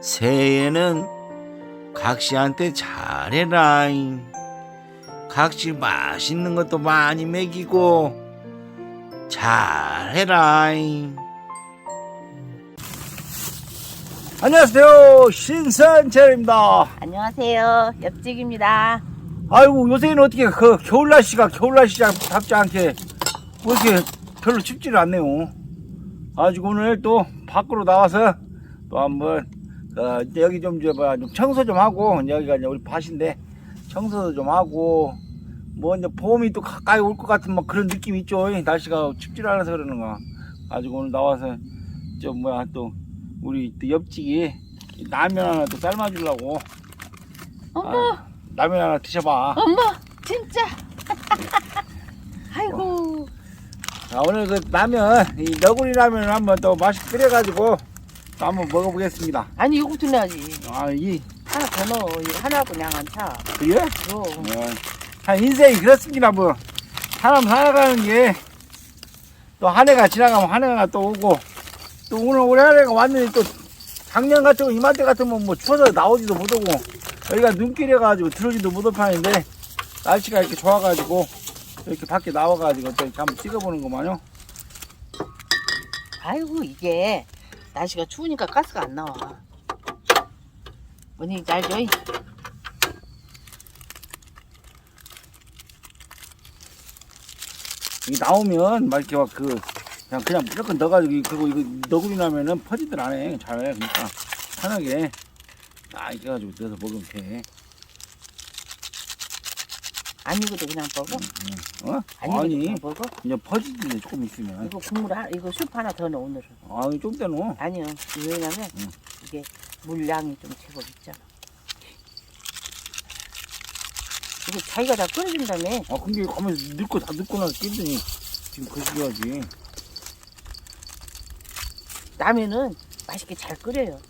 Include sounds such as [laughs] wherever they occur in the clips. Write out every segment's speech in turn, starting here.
새해에는 각시한테 잘해라잉. 각시 맛있는 것도 많이 먹이고 잘해라잉. 안녕하세요 신선철입니다. 안녕하세요. 옆집입니다. 아이고 요새는 어떻게 그 겨울 날씨가 겨울 날씨답지 않게 뭐 이렇게 별로 춥지를 않네요. 가지고 오늘 또 밖으로 나와서 또 한번 어, 이제 여기 좀, 저, 뭐야, 좀 청소 좀 하고 여기가 이제 우리 밭인데 청소도 좀 하고 뭐 이제 봄이 또 가까이 올 것 같은 막 그런 느낌이 있죠. 날씨가 춥질 않아서 그러는가. 가지고 오늘 나와서 좀 뭐야 또 우리 또 옆집이 라면 하나 또 삶아주려고 어머, 아, 라면 하나 드셔봐. 어머, 진짜. [laughs] 아이고, 자, 오늘 그 라면, 이 너구리 라면을 한번 또 맛있게 끓여가지고 또 한번 먹어보겠습니다. 아니 이거부터 넣어야지. 아, 이, 하나 더 넣어. 이거 하나 그냥 안 차. 그래? 그럼. 어, 한 인생이 그렇습니다, 뭐. 사람 살아가는 게 또 한 해가 지나가면 한 해가 또 오고 또 오늘 올해 한 해가 왔는데 또 작년 같은 거 이맘때 같으면 뭐 추워서 나오지도 못하고 여기가 눈길해가지고 들어오지도 못할 판인데 날씨가 이렇게 좋아가지고 이렇게 밖에 나와가지고 또 이렇게 한번 찍어보는 거만요. 아이고 이게 날씨가 추우니까 가스가 안 나와. 뭔지 알죠? 이 나오면 막 이렇게 막그 그냥 그냥 무조건 넣어가지고 이- 그리고 이거 너구리 나면은 퍼지들 안해 잘 그러니까 편하게 딱 이렇게 해가지고 넣어서 먹으면 돼 아니고도 그냥 먹어. 어? 아니고도 아니 그냥 먹어. 그냥 퍼지는데 조금 있으면 이거 국물 하나, 이거 숲 하나 더 넣어 오늘은. 아니 좀 때는 아니요. 왜냐면 응. 이게 물량이 좀 제법 있잖아. 이거 자기가 다 끓여준다며. 아 근데 가면 넣고 다 넣고 나서 끼더니 지금 거시기하지 라면은 맛있게 잘 끓여요.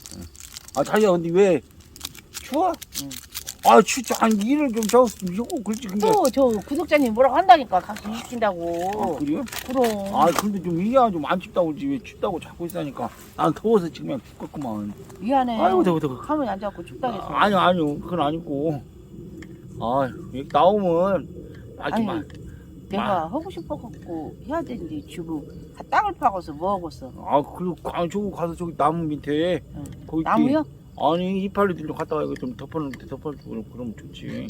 아 자기야 근데 왜 추워? 응. 아 추워 아니 일을 좀 적었으면 좋고 그렇지 근데 또 저 구독자님 뭐라고 한다니까 아 시킨다고. 그래요? 그럼. 아 근데 좀 이해가 좀안 춥다고 그러지 왜 춥다고 자꾸 있으니까 난 더워서 지금 그냥 죽겠구만 미안해. 아이고 더워 더워 가만히 앉아갖고 춥다 해서. 아, 아니요 아니요 그건 아니고 아 여기 나오면 아니, 막 내가 하고 싶어갖고 해야 되는데 지금 다 땅을 파고서 뭐 하고서. 아, 그리고 아, 저거 가서 저기 나무 밑에 응. 거기 나무요? 아니 이파리들 좀 갔다가 이거 좀 덮어놓을 때 덮어주고 그러면 좋지.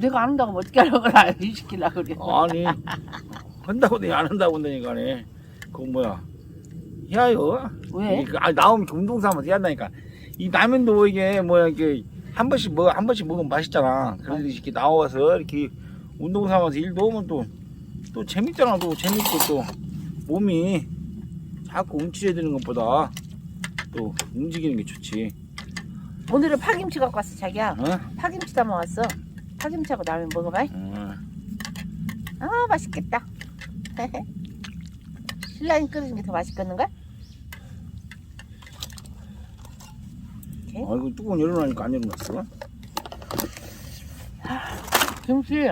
내가 안 한다고 어떻게 하려고 그래. [laughs] 일 시키려고 그래. 아니 한다고 내가 안 한다고 한다니까네. 그거 뭐야? 해야요 왜? 그, 아 나오면 운동 삼아서 해야 한다니까. 이 라면도 이게 뭐야 이게 한 번씩 먹어 한 번씩 먹으면 맛있잖아. 그래서 이렇게 나와서 이렇게 운동 삼아서 일 도우면 또 또 재밌잖아. 또 재밌고 또 몸이 자꾸 움츠려 드는 것보다 또 움직이는 게 좋지 오늘은 파김치 갖고 왔어 자기야. 어? 파김치 담아 왔어. 파김치하고 라면 먹어봐. 어. 아 맛있겠다. [laughs] 신랑이 끓이는 게더 맛있겠는가? 아이고 뚜껑 열어놓으니까 안 열어놨어 김치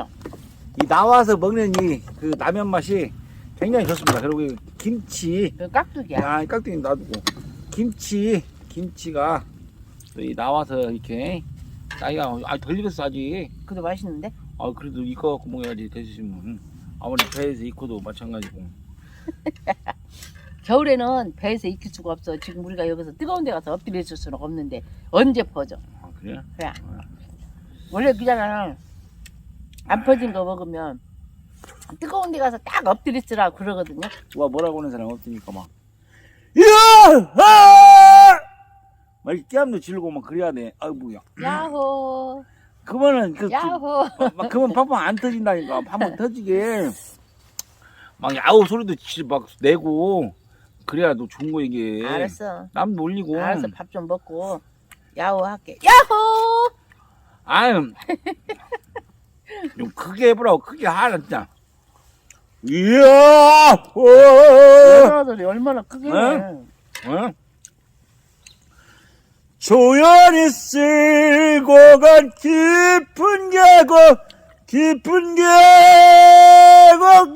이 나와서 먹는 이 그 라면 맛이 굉장히 좋습니다 그리고 이 김치 그 깍두기야. 야, 이 깍두기 놔두고 김치, 김치가 또이 나와서 이렇게 나이가 아 덜 익었어 아직. 그도 맛있는데? 아 그래도 이거 갖고 먹어야지 드시면 아무리 배에서 익고도 마찬가지고. [laughs] 겨울에는 배에서 익힐 수가 없어. 지금 우리가 여기서 뜨거운 데 가서 엎드려 있을 수는 없는데 언제 퍼져? 아 그래? 그래. 원래 그잖아. 안 퍼진 거 먹으면 뜨거운 데 가서 딱 엎드려 있으라 그러거든요. 와 뭐라고 하는 사람 없으니까 막. 야! 아! 막 뺨도 질고 막 그래야 돼. 아이 뭐야. 야호, 그거는 그, 그 야호. 막 그건 팡팡 안 터진다니까. 팡팡 터지게 막 야우 소리도 지- 막 내고 그래야 너 좋은 거 이게. 알았어. 남도 올리고. 알았어. 밥 좀 먹고 야호 할게. 야호! 아유. 좀 크게 해보라고 크게 하라 진짜. 이야. 오. 여자들이 얼마나. 어? 어? 조연히 쓸고 간 깊은 계곡 깊은 계곡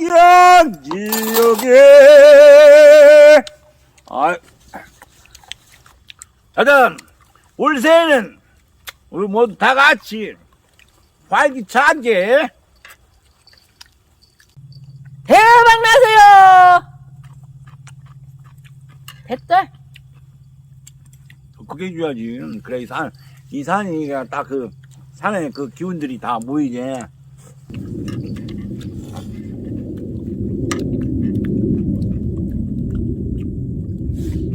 양지역에 아 하여튼 올 새해는 우리 모두 다 같이 활기차게 대박 나세요! 됐다. 그게 줘야지. 그래 이 산, 이 산이 딱 그 산에 그 기운들이 다 모이지.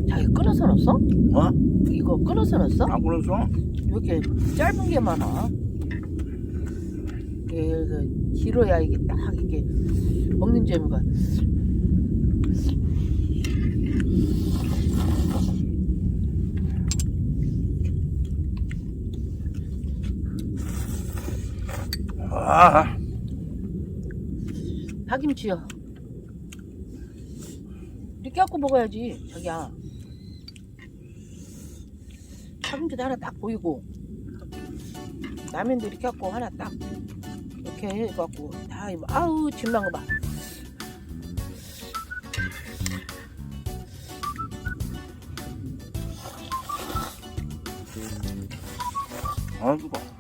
자기 끊어서 넣었어? 어? 이거 끊어서 넣었어? 안 그랬어? 이렇게 짧은 게 많아. 이게 그 길어야 이게 딱 이게 먹는 재미가. 아, 파김치요. 이렇게 갖고 먹어야지, 자기야. 파김치도 하나 딱 보이고, 라면도 이렇게 갖고 하나 딱 이렇게 해갖고 다 아우 질난 거 봐. 아, 그거.